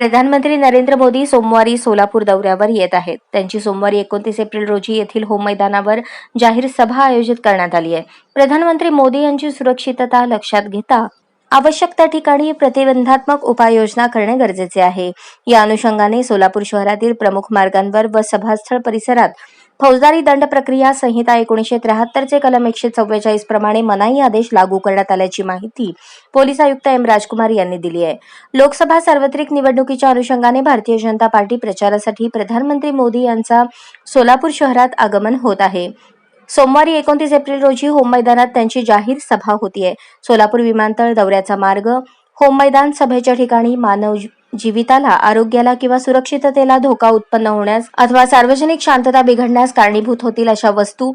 प्रधानमंत्री नरेंद्र मोदी सोमवारी सोलापूर दौऱ्यावर येत आहेत. त्यांची सोमवारी एकोणतीस एप्रिल रोजी येथील होम मैदानावर जाहीर सभा आयोजित करण्यात आली आहे. प्रधानमंत्री मोदी यांची सुरक्षितता लक्षात घेता आवश्यक त्या ठिकाणी प्रतिबंधात्मक उपाययोजना करणे गरजेचे आहे. या अनुषंगाने सोलापूर शहरातील प्रमुख मार्गांवर व सभास्थळ परिसरात फौजदारी दंड प्रक्रिया संहिता एकोणीशे त्र्याहत्तरचे कलम एकशे चव्वेचाळीस प्रमाणे मनाई आदेश लागू करण्यात आल्याची माहिती पोलीस आयुक्त एम राजकुमार यांनी दिली आहे. लोकसभा सार्वत्रिक निवडणुकीच्या अनुषंगाने भारतीय जनता पार्टी प्रचारासाठी प्रधानमंत्री मोदी यांचा सोलापूर शहरात आगमन होत आहे. सोमवारी एकोणतीस एप्रिल रोजी होम मैदानात त्यांची जाहीर सभा होतीये. सोलापूर विमानतळ दौऱ्याचा मार्ग होम मैदान सभेच्या ठिकाणी मानव जीविताला आरोग्याला किंवा सुरक्षिततेला धोका उत्पन्न होण्यास अथवा सार्वजनिक शांतता बिघडण्यास कारणीभूत होतील अशा वस्तू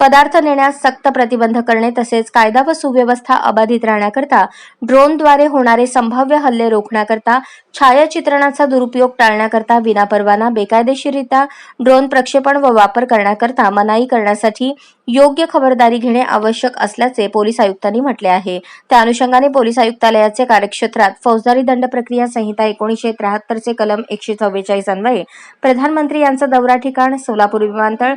पदार्थ नेण्यास सक्त प्रतिबंध करणे तसेच कायदा व सुव्यवस्था अबाधित राहण्याकरता ड्रोनद्वारे होणारे संभाव्य हल्ले रोखण्याकरता छायाचित्रणाचा दुरुपयोग टाळण्याकरता विनापरवाना बेकायदेशीररित्या ड्रोन प्रक्षेपण व वापर करण्याकरता मनाई करण्यासाठी योग्य खबरदारी घेणे आवश्यक असल्याचे पोलीस आयुक्तांनी म्हटले आहे. त्या अनुषंगाने पोलीस आयुक्तालयाचे कार्यक्षेत्रात फौजदारी दंड प्रक्रिया संहिता एकोणीसशे त्र्याहत्तरचे कलम एकशे चव्वेचाळीस अन्वये प्रधानमंत्री यांचा दौरा ठिकाण सोलापूर विमानतळ.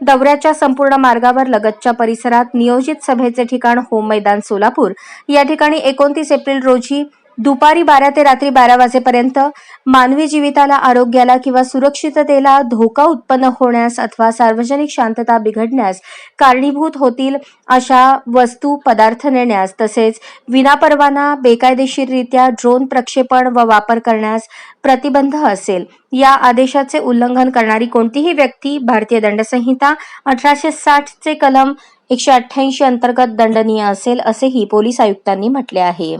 दौऱ्याच्या संपूर्ण मार्गावर लगतच्या परिसरात नियोजित सभेचे ठिकाण होम मैदान सोलापूर. या ठिकाणी एकोणतीस एप्रिल रोजी दुपारी बारा ते रात्री बारा वाजेपर्यंत मानवी जीविताला आरोग्याला किंवा सुरक्षिततेला धोका उत्पन्न होण्यास अथवा सार्वजनिक शांतता बिघडण्यास कारणीभूत होतील अशा वस्तू पदार्थ नेण्यास तसेच विनापरवाना बेकायदेशीररित्या ड्रोन प्रक्षेपण व वापर करण्यास प्रतिबंध असेल. या आदेशाचे उल्लंघन करणारी कोणतीही व्यक्ती भारतीय दंडसंहिता अठराशे साठचे कलम एकशे अठ्ठ्याऐंशी अंतर्गत दंडनीय असेल असेही पोलीस आयुक्तांनी म्हटले आहे.